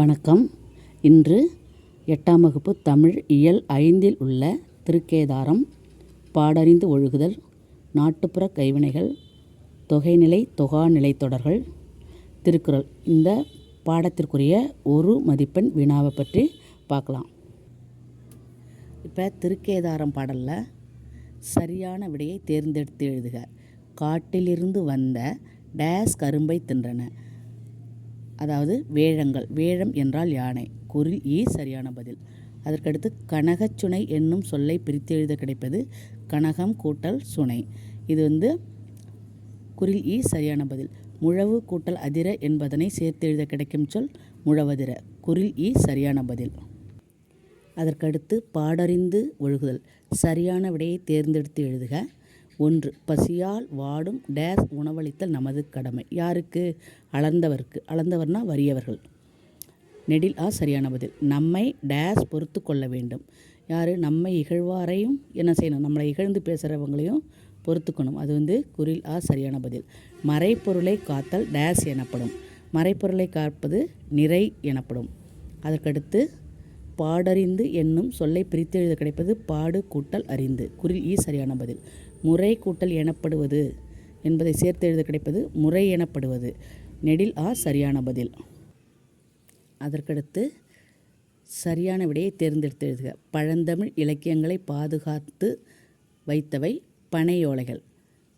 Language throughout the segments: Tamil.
வணக்கம். இன்று எட்டாம் வகுப்பு தமிழ் இயல் ஐந்தில் உள்ள திருக்கேதாரம் பாடறிந்து ஒழுகுதல் நாட்டுப்புற கைவினைகள் தொகைநிலை தொகாநிலை தொடர்கள் திருக்குறள். இந்த பாடத்திற்குரிய ஒரு மதிப்பெண் வினாவை பற்றி பார்க்கலாம். இப்போ திருக்கேதாரம் பாடலில் சரியான விடையை தேர்ந்தெடுத்து எழுதுக. காட்டிலிருந்து வந்த டேஸ் கரும்பை தின்றன. அதாவது வேழங்கள் வேழம் என்றால் யானை. குரில் ஈ சரியான பதில். அதற்கடுத்து கனகச்சுனை என்னும் சொல்லை பிரித்து எழுத கிடைப்பது கனகம் கூட்டல் சுனை. இது வந்து குரில் ஈ சரியான பதில். முழவு கூட்டல் அதிர என்பதனை சேர்த்து எழுத கிடைக்கும் சொல் முழவதிர. குரில் ஈ சரியான பதில். அதற்கடுத்து பாடறிந்து ஒழுகுதல். சரியான விடையை தேர்ந்தெடுத்து எழுதுக. ஒன்று பசியால் வாடும் டேஸ் உணவளித்தல் நமது கடமை. யாருக்கு? அளந்தவர்க்கு. அளந்தவர்னா வறியவர்கள். நெடில் ஆ சரியான பதில். நம்மை டேஸ் பொறுத்து கொள்ள வேண்டும். யார்? நம்மை இகழ்வாரையும் என்ன செய்யணும்? நம்மளை இகழ்ந்து பேசுகிறவங்களையும் பொறுத்துக்கணும். அது வந்து குரில் ஆ சரியான பதில். மறைப்பொருளை காத்தல் டேஸ் எனப்படும். மறைப்பொருளை காப்பது நிறை எனப்படும். அதற்கடுத்து பாடறிந்து என்னும் சொல்லை பிரித்தெழுத கிடைப்பது பாடு கூட்டல் அறிந்து. குறில் ஈ சரியான பதில். முறை கூட்டல் எனப்படுவது என்பதை சேர்த்து எழுத கிடைப்பது முறை எனப்படுவது. நெடில் ஆ சரியான பதில். அதற்கடுத்து சரியான விடையை தேர்ந்தெடுத்து எழுதுக. பழந்தமிழ் இலக்கியங்களை பாதுகாத்து வைத்தவை பனையோலைகள்.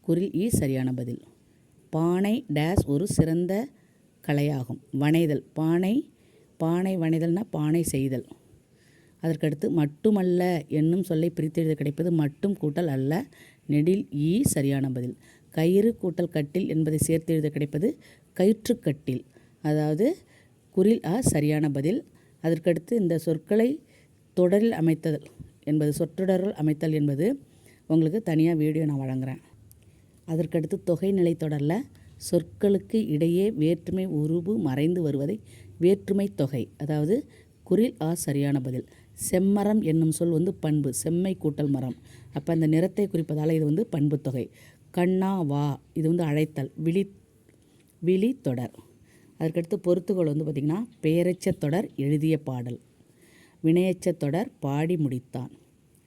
குறில் ஈ சரியான பதில். பானை டேஸ் ஒரு சிறந்த கலையாகும். வனைதல். பானை பானை வனைதல்னா பானை செய்தல். அதற்கடுத்து மட்டுமல்ல என்னும் சொல்லை பிரித்தெழுத கிடைப்பது மட்டும் கூட்டல் அல்ல. நெடில் ஈ சரியான பதில். கயிறு கூட்டல் கட்டில் என்பதை சேர்த்து எழுத கிடைப்பது கயிற்றுக்கட்டில் அதாவது குரில் ஆ சரியான பதில். அதற்கடுத்து இந்த சொற்களை தொடரில் அமைத்தல் என்பது சொற்றொடரில் அமைத்தல் என்பது உங்களுக்கு தனியாக வீடியோ நான் வழங்குகிறேன் அதற்கடுத்து தொகைநிலை தொடரில் சொற்களுக்கு இடையே வேற்றுமை உருபு மறைந்து வருவதை வேற்றுமை தொகை அதாவது குரில் ஆ சரியான பதில். செம்மரம் என்னும் சொல் வந்து பண்பு செம்மை கூட்டல் மரம். அப்போ அந்த நிறத்தை குறிப்பதால் இது வந்து பண்பு தொகை. கண்ணா வா இது வந்து அழைத்தல் விழி விழி தொடர். அதற்கடுத்து பொறுத்துகள் வந்து பார்த்திங்கன்னா பெயரச்ச தொடர் எழுதிய பாடல். வினையச்ச தொடர் பாடி முடித்தான்.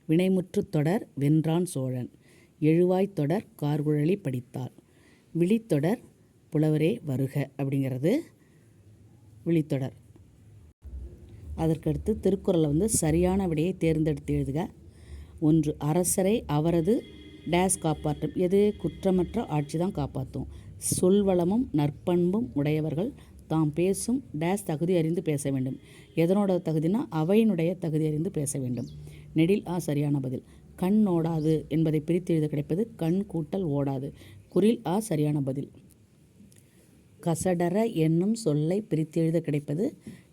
வினைமுற்று தொடர் வென்றான் சோழன். எழுவாய் தொடர் கார்குழலி படித்தாள். விழித்தொடர் புலவரே வருக அப்படிங்கிறது விழித்தொடர். அதற்கடுத்து திருக்குறளை வந்து சரியான விடையை தேர்ந்தெடுத்து எழுதுக. ஒன்று அரசரை அவரது டேஸ் காப்பாற்றும். எது? குற்றமற்ற ஆட்சி தான் காப்பாற்றும். சொல்வளமும் நற்பண்பும் உடையவர்கள் தாம் பேசும் டேஸ் தகுதி அறிந்து பேச வேண்டும். எதனோட தகுதினா அவையினுடைய தகுதி அறிந்து பேச வேண்டும். நெடில் ஆ சரியான பதில். கண் ஓடாது என்பதை பிரித்து எழுத கிடைப்பது கண் கூட்டல் ஓடாது. குரில் ஆ சரியான பதில். கசடர என்னும் சொல்லை பிரித்து எழுத கிடைப்பது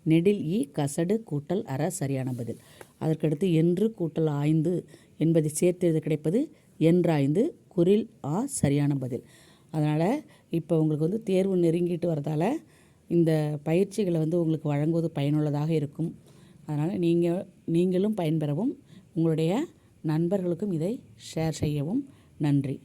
நெடில் ஈ கசடு கூட்டல் அற சரியான பதில். அதற்கடுத்து என்று கூட்டல் ஆய்ந்து என்பதை சேர்த்து கிடைப்பது? என்றாய்ந்து குரில் ஆ சரியான பதில். அதனால் இப்போ உங்களுக்கு வந்து தேர்வு நெருங்கிட்டு வரதால் இந்த பயிற்சிகளை வந்து உங்களுக்கு வழங்குவது பயனுள்ளதாக இருக்கும். அதனால் நீங்கள் நீங்களும் பயன்பெறவும் உங்களுடைய நண்பர்களுக்கும் இதை ஷேர் செய்யவும். நன்றி.